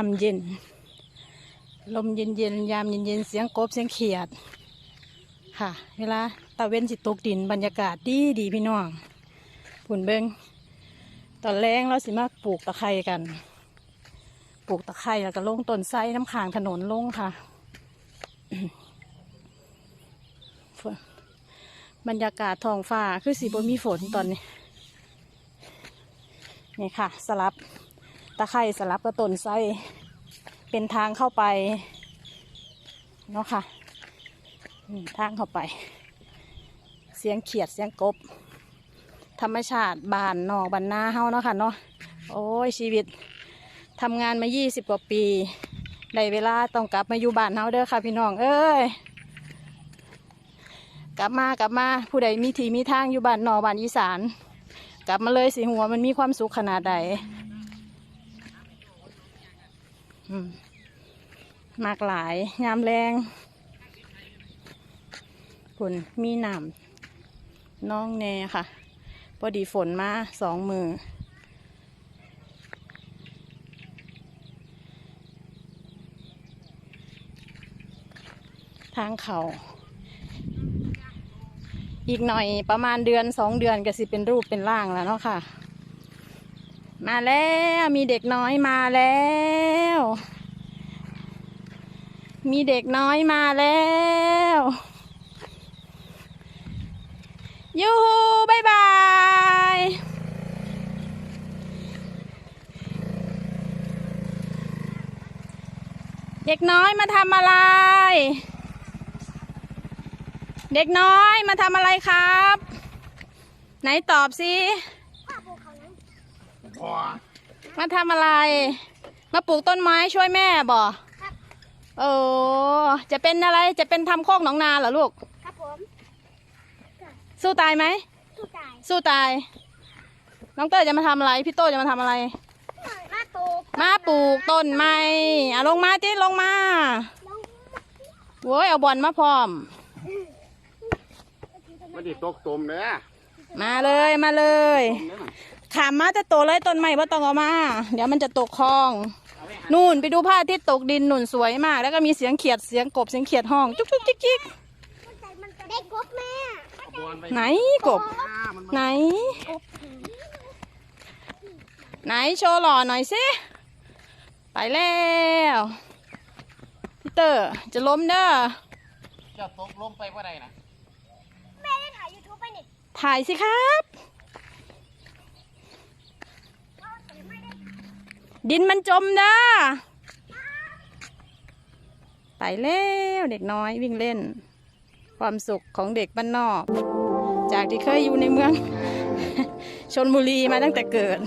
ามเย็น ลมเย็นเย็นๆยามเย็นเย็นๆเสียงกบเสียงเขียด ค่ะ เวลาตะเว้นสิตกดินบรรยากาศดีดีพี่น้องผุนเบิงตอนแรงเราสิมากปลูกตะไคร่กัน ปลูกตะไคร่แล้วก็ลงต้นไทรน้ำขางถนนลงค่ะบรรยากาศท้องฟ้าคือสีบ่มีฝนตอนนี้ นี่ค่ะ สลับ ตะไคร่สลับกับต้นไทรเป็นทางเข้าไปเนาะค่ะทางเข้าไป เสียงเขียดเสียงกบ ธรรมชาติบานนอกบานนาเฮาเนาะค่ะเนาะโอ้ยชีวิตทำงานมา 20 กว่าปีได้เวลาต้องกลับมาอยู่บ้านเฮาเด้อค่ะพี่น้องเอ้ยกลับมากลับมาผู้ใดมีทีมีทางอยู่บ้านนอกบ้านอีสาน กลับมาเลยสิหัวมันมีความสุขขนาดใด มมากหลายยามแรงฝนมีหนำน้องแน่ค่ะพอดีฝนมาสองมือทางเขาอีกหน่อยประมาณเดือนสองเดือนก็สิเป็นรูปเป็นร่างแล้วเนาะค่ะ มาแล้วมีเด็กน้อยมาแล้ว มีเด็กน้อยมาแล้วยูฮูบายบาย เด็กน้อยมาทำอะไร เด็กน้อยมาทำอะไรครับ ไหนตอบสิ มาทำอะไร มาปลูกต้นไม้ช่วยแม่บ่โอ้จะเป็นอะไรจะเป็นทำโคกหนองนาเหรอลูก ครับผมสู้ตายไหมตู้จ่ายสู้ตาย น้องเต้ยจะมาทำอะไร พี่โต้จะมาทำอะไร มาตูมาปลูกต้นไม้อะลงมาจิลงมาลงโว้ยเอาบอลมาพร้อม ไม่ได้ตกตมเลยมาเลยมาเลย ตมเนี่ย ขามมาจะโตเลยต้นไม้ว่าต้องเอามา เดี๋ยวมันจะตกคลอง นู่นไปดูผ้าที่ตกดินหนุนสวยมาก แล้วก็มีเสียงเขียดเสียงกบเสียงเขียดห้องจุกจุกจิกจิกมันจะได้กบแม่เอาบอลไปไหนกบอ่ามันไหน ไหนโชว์หล่อหน่อยสิไปแล้วพี่เตอร์จะล้มเด้อจะตกลงไปว่าไรนะแม่ได้ถ่ายยูทูบไปนี่ถ่ายสิครับ ดินมันจมเด้อไปแล้วเด็กน้อยวิ่งเล่น ความสุขของเด็กบ้านนอก จากที่เคยอยู่ในเมืองชนบุรีมาตั้งแต่เกิด